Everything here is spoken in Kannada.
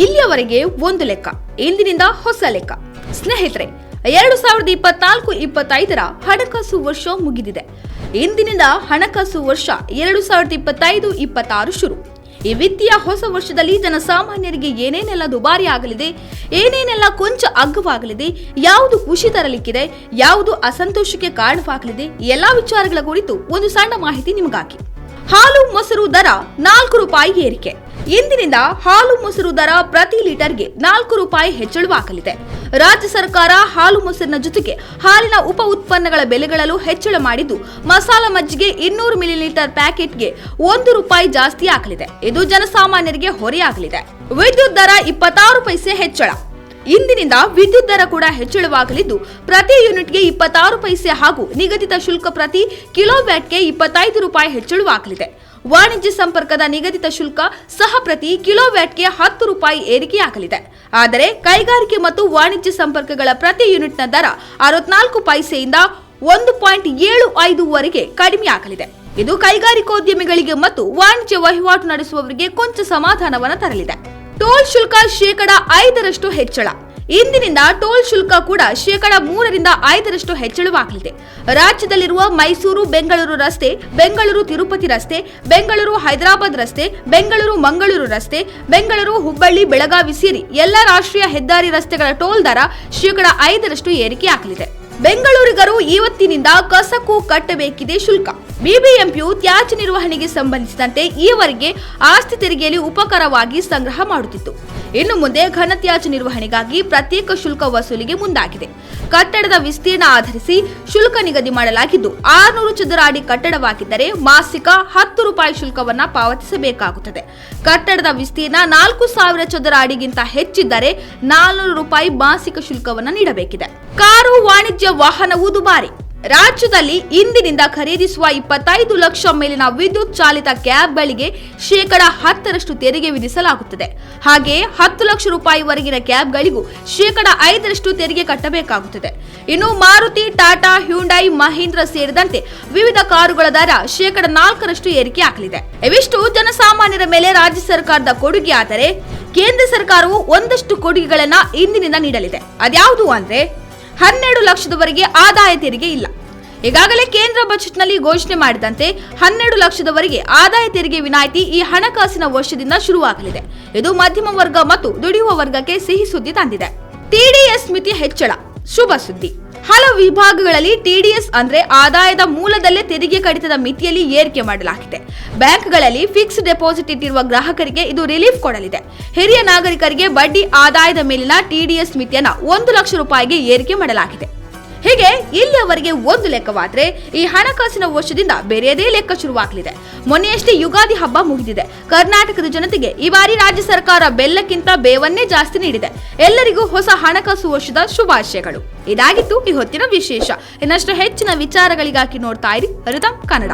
ಇಲ್ಲಿಯವರೆಗೆ ಒಂದು ಲೆಕ್ಕ, ಇಂದಿನಿಂದ ಹೊಸ ಲೆಕ್ಕ. ಸ್ನೇಹಿತರೆ, ಎರಡು ಸಾವಿರದ ಇಪ್ಪತ್ನಾಲ್ಕು ಇಪ್ಪತ್ತೈದರ ಹಣಕಾಸು ವರ್ಷ ಮುಗಿದಿದೆ. ಇಂದಿನಿಂದ ಹಣಕಾಸು ವರ್ಷ ಎರಡು ಸಾವಿರದ ಇಪ್ಪತ್ತೈದು ಇಪ್ಪತ್ತಾರು ಶುರು. ಈ ವಿತ್ತೀಯ ಹೊಸ ವರ್ಷದಲ್ಲಿ ಜನಸಾಮಾನ್ಯರಿಗೆ ಏನೇನೆಲ್ಲ ದುಬಾರಿ ಆಗಲಿದೆ, ಏನೇನೆಲ್ಲ ಕೊಂಚ ಅಗ್ಗವಾಗಲಿದೆ, ಯಾವುದು ಖುಷಿ ತರಲಿಕ್ಕಿದೆ, ಯಾವುದು ಅಸಂತೋಷಕ್ಕೆ ಕಾರಣವಾಗಲಿದೆ ಎಲ್ಲಾ ವಿಚಾರಗಳ ಕುರಿತು ಒಂದು ಸಣ್ಣ ಮಾಹಿತಿ ನಿಮಗಾಗಿ. ಹಾಲು, ಮೊಸರು ದರ ನಾಲ್ಕು ರೂಪಾಯಿ ಏರಿಕೆ. ಇಂದಿನಿಂದ ಹಾಲು ಮೊಸರು ದರ ಪ್ರತಿ ಲೀಟರ್ಗೆ ನಾಲ್ಕು ರೂಪಾಯಿ ಹೆಚ್ಚಳವಾಗಲಿದೆ. ರಾಜ್ಯ ಸರ್ಕಾರ ಹಾಲು ಮೊಸರಿನ ಜೊತೆಗೆ ಹಾಲಿನ ಉಪ ಉತ್ಪನ್ನಗಳ ಬೆಲೆಗಳಲ್ಲೂ ಹೆಚ್ಚಳ ಮಾಡಿದ್ದು, ಮಸಾಲ ಮಜ್ಜಿಗೆ ಇನ್ನೂರು ಮಿಲಿಲೀಟರ್ ಪ್ಯಾಕೆಟ್ಗೆ ಒಂದು ರೂಪಾಯಿ ಜಾಸ್ತಿ ಆಗಲಿದೆ. ಇದು ಜನಸಾಮಾನ್ಯರಿಗೆ ಹೊರೆಯಾಗಲಿದೆ. ವಿದ್ಯುತ್ ದರ ಇಪ್ಪತ್ತಾರು ಪೈಸೆ ಹೆಚ್ಚಳ. ಇಂದಿನಿಂದ ವಿದ್ಯುತ್ ದರ ಕೂಡ ಹೆಚ್ಚಳವಾಗಲಿದ್ದು, ಪ್ರತಿ ಯೂನಿಟ್ಗೆ ಇಪ್ಪತ್ತಾರು ಪೈಸೆ ಹಾಗೂ ನಿಗದಿತ ಶುಲ್ಕ ಪ್ರತಿ ಕಿಲೋವ್ಯಾಟ್ಗೆ ಇಪ್ಪತ್ತೈದು ರೂಪಾಯಿ ಹೆಚ್ಚಳವಾಗಲಿದೆ. ವಾಣಿಜ್ಯ ಸಂಪರ್ಕದ ನಿಗದಿತ ಶುಲ್ಕ ಸಹ ಪ್ರತಿ ಕಿಲೋವ್ಯಾಟ್ಗೆ ಹತ್ತು ರೂಪಾಯಿ ಏರಿಕೆಯಾಗಲಿದೆ. ಆದರೆ ಕೈಗಾರಿಕೆ ಮತ್ತು ವಾಣಿಜ್ಯ ಸಂಪರ್ಕಗಳ ಪ್ರತಿ ಯೂನಿಟ್ನ ದರ ಅರವತ್ನಾಲ್ಕು ಪೈಸೆಯಿಂದ ಒಂದು ಪಾಯಿಂಟ್ ಏಳು ಐದುವರೆಗೆ ಕಡಿಮೆಯಾಗಲಿದೆ. ಇದು ಕೈಗಾರಿಕೋದ್ಯಮಿಗಳಿಗೆ ಮತ್ತು ವಾಣಿಜ್ಯ ವಹಿವಾಟು ನಡೆಸುವವರಿಗೆ ಕೊಂಚ ಸಮಾಧಾನವನ್ನು ತರಲಿದೆ. ಟೋಲ್ ಶುಲ್ಕ ಶೇಕಡ ಐದರಷ್ಟು ಹೆಚ್ಚಳ. ಇಂದಿನಿಂದ ಟೋಲ್ ಶುಲ್ಕ ಕೂಡ ಶೇಕಡ ಮೂರರಿಂದ ಐದರಷ್ಟು ಹೆಚ್ಚಳವಾಗಲಿದೆ. ರಾಜ್ಯದಲ್ಲಿರುವ ಮೈಸೂರು, ಬೆಂಗಳೂರು ರಸ್ತೆ, ಬೆಂಗಳೂರು ತಿರುಪತಿ ರಸ್ತೆ, ಬೆಂಗಳೂರು ಹೈದರಾಬಾದ್ ರಸ್ತೆ, ಬೆಂಗಳೂರು ಮಂಗಳೂರು ರಸ್ತೆ, ಬೆಂಗಳೂರು ಹುಬ್ಬಳ್ಳಿ, ಬೆಳಗಾವಿ ಸೇರಿ ಎಲ್ಲ ರಾಷ್ಟ್ರೀಯ ಹೆದ್ದಾರಿ ರಸ್ತೆಗಳ ಟೋಲ್ ದರ ಶೇಕಡ ಐದರಷ್ಟು ಏರಿಕೆಯಾಗಲಿದೆ. ಬೆಂಗಳೂರಿಗರು ಇವತ್ತಿನಿಂದ ಕಸಕ್ಕೂ ಕಟ್ಟಬೇಕಿದೆ ಶುಲ್ಕ. ಬಿಬಿಎಂಪಿಯು ತ್ಯಾಜ್ಯ ನಿರ್ವಹಣೆಗೆ ಸಂಬಂಧಿಸಿದಂತೆ ಈವರೆಗೆ ಆಸ್ತಿ ತೆರಿಗೆಯಲ್ಲಿ ಉಪಕರವಾಗಿ ಸಂಗ್ರಹ ಮಾಡುತ್ತಿತ್ತು. ಇನ್ನು ಮುಂದೆ ಘನತ್ಯಾಜ್ಯ ನಿರ್ವಹಣೆಗಾಗಿ ಪ್ರತ್ಯೇಕ ಶುಲ್ಕ ವಸೂಲಿಗೆ ಮುಂದಾಗಿದೆ. ಕಟ್ಟಡದ ವಿಸ್ತೀರ್ಣ ಆಧರಿಸಿ ಶುಲ್ಕ ನಿಗದಿ ಮಾಡಲಾಗಿದ್ದು, ಆರುನೂರು ಚದರ ಅಡಿ ಕಟ್ಟಡವಾಗಿದ್ದರೆ ಮಾಸಿಕ ಹತ್ತು ರೂಪಾಯಿ ಶುಲ್ಕವನ್ನು ಪಾವತಿಸಬೇಕಾಗುತ್ತದೆ. ಕಟ್ಟಡದ ವಿಸ್ತೀರ್ಣ ನಾಲ್ಕು ಸಾವಿರ ಚದರ ಅಡಿಗಿಂತ ಹೆಚ್ಚಿದ್ದರೆ ನಾಲ್ನೂರು ರೂಪಾಯಿ ಮಾಸಿಕ ಶುಲ್ಕವನ್ನು ನೀಡಬೇಕಿದೆ. ಕಾರು ವಾಣಿಜ್ಯ ವಾಹನವು ದುಬಾರಿ. ರಾಜ್ಯದಲ್ಲಿ ಇಂದಿನಿಂದ ಖರೀದಿಸುವ ಇಪ್ಪತ್ತೈದು ಲಕ್ಷ ಮೇಲಿನ ವಿದ್ಯುತ್ ಚಾಲಿತ ಕ್ಯಾಬ್ಗಳಿಗೆ ಶೇಕಡ ಹತ್ತರಷ್ಟು ತೆರಿಗೆ ವಿಧಿಸಲಾಗುತ್ತದೆ. ಹಾಗೆಯೇ ಹತ್ತು ಲಕ್ಷ ರೂಪಾಯಿವರೆಗಿನ ಕ್ಯಾಬ್ಗಳಿಗೂ ಶೇಕಡ ಐದರಷ್ಟು ತೆರಿಗೆ ಕಟ್ಟಬೇಕಾಗುತ್ತದೆ. ಇನ್ನು ಮಾರುತಿ, ಟಾಟಾ, ಹ್ಯುಂಡೈ, ಮಹೀಂದ್ರ ಸೇರಿದಂತೆ ವಿವಿಧ ಕಾರುಗಳ ದರ ಶೇಕಡ ನಾಲ್ಕರಷ್ಟು ಏರಿಕೆ ಆಗಲಿದೆ. ಇವಿಷ್ಟು ಜನಸಾಮಾನ್ಯರ ಮೇಲೆ ರಾಜ್ಯ ಸರ್ಕಾರದ ಕೊಡುಗೆ ಆದರೆ ಕೇಂದ್ರ ಸರ್ಕಾರವು ಒಂದಷ್ಟು ಕೊಡುಗೆಗಳನ್ನ ಇಂದಿನಿಂದ ನೀಡಲಿದೆ. ಅದ್ಯಾವುದು ಅಂದ್ರೆ ಹನ್ನೆರಡು ಲಕ್ಷದವರೆಗೆ ಆದಾಯ ತೆರಿಗೆ ಇಲ್ಲ. ಈಗಾಗಲೇ ಕೇಂದ್ರ ಬಜೆಟ್ನಲ್ಲಿ ಘೋಷಣೆ ಮಾಡಿದಂತೆ ಹನ್ನೆರಡು ಲಕ್ಷದವರೆಗೆ ಆದಾಯ ತೆರಿಗೆ ವಿನಾಯಿತಿ ಈ ಹಣಕಾಸಿನ ವರ್ಷದಿಂದ ಶುರುವಾಗಲಿದೆ. ಇದು ಮಧ್ಯಮ ವರ್ಗ ಮತ್ತು ದುಡಿಯುವ ವರ್ಗಕ್ಕೆ ಸಿಹಿ ಸುದ್ದಿ ತಂದಿದೆ. ಟಿಡಿಎಸ್ ಮಿತಿ ಹೆಚ್ಚಳ. ಶುಭ ಸುದ್ದಿ. ಹಲವು ವಿಭಾಗಗಳಲ್ಲಿ ಟಿಡಿಎಸ್ ಅಂದ್ರೆ ಆದಾಯದ ಮೂಲದಲ್ಲೇ ತೆರಿಗೆ ಕಡಿತದ ಮಿತಿಯಲ್ಲಿ ಏರಿಕೆ ಮಾಡಲಾಗಿದೆ. ಬ್ಯಾಂಕ್ಗಳಲ್ಲಿ ಫಿಕ್ಸ್ ಡೆಪಾಸಿಟ್ ಇಟ್ಟಿರುವ ಗ್ರಾಹಕರಿಗೆ ಇದು ರಿಲೀಫ್ ಕೊಡಲಿದೆ. ಹಿರಿಯ ನಾಗರಿಕರಿಗೆ ಬಡ್ಡಿ ಆದಾಯದ ಮೇಲಿನ ಟಿಡಿಎಸ್ ಮಿತಿಯನ್ನು ಒಂದು ಲಕ್ಷ ರೂಪಾಯಿಗೆ ಏರಿಕೆ ಮಾಡಲಾಗಿದೆ. ಹೀಗೆ ಇಲ್ಲಿಯವರೆಗೆ ಒಂದು ಲೆಕ್ಕವಾದ್ರೆ ಈ ಹಣಕಾಸಿನ ವರ್ಷದಿಂದ ಬೇರೆಯದೇ ಲೆಕ್ಕ ಶುರುವಾಗಲಿದೆ. ಮೊನ್ನೆಯಷ್ಟೇ ಯುಗಾದಿ ಹಬ್ಬ ಮುಗಿದಿದೆ. ಕರ್ನಾಟಕದ ಜನತೆಗೆ ಈ ಬಾರಿ ರಾಜ್ಯ ಸರ್ಕಾರ ಬೆಲ್ಲಕ್ಕಿಂತ ಬೇವನ್ನೇ ಜಾಸ್ತಿ ನೀಡಿದೆ. ಎಲ್ಲರಿಗೂ ಹೊಸ ಹಣಕಾಸು ವರ್ಷದ ಶುಭಾಶಯಗಳು. ಇದಾಗಿತ್ತು ಈ ಹೊತ್ತಿನ ವಿಶೇಷ. ಇನ್ನಷ್ಟು ಹೆಚ್ಚಿನ ವಿಚಾರಗಳಿಗಾಗಿ ನೋಡ್ತಾ ಇರಿ. ರಿದಮ್ ಕನ್ನಡ.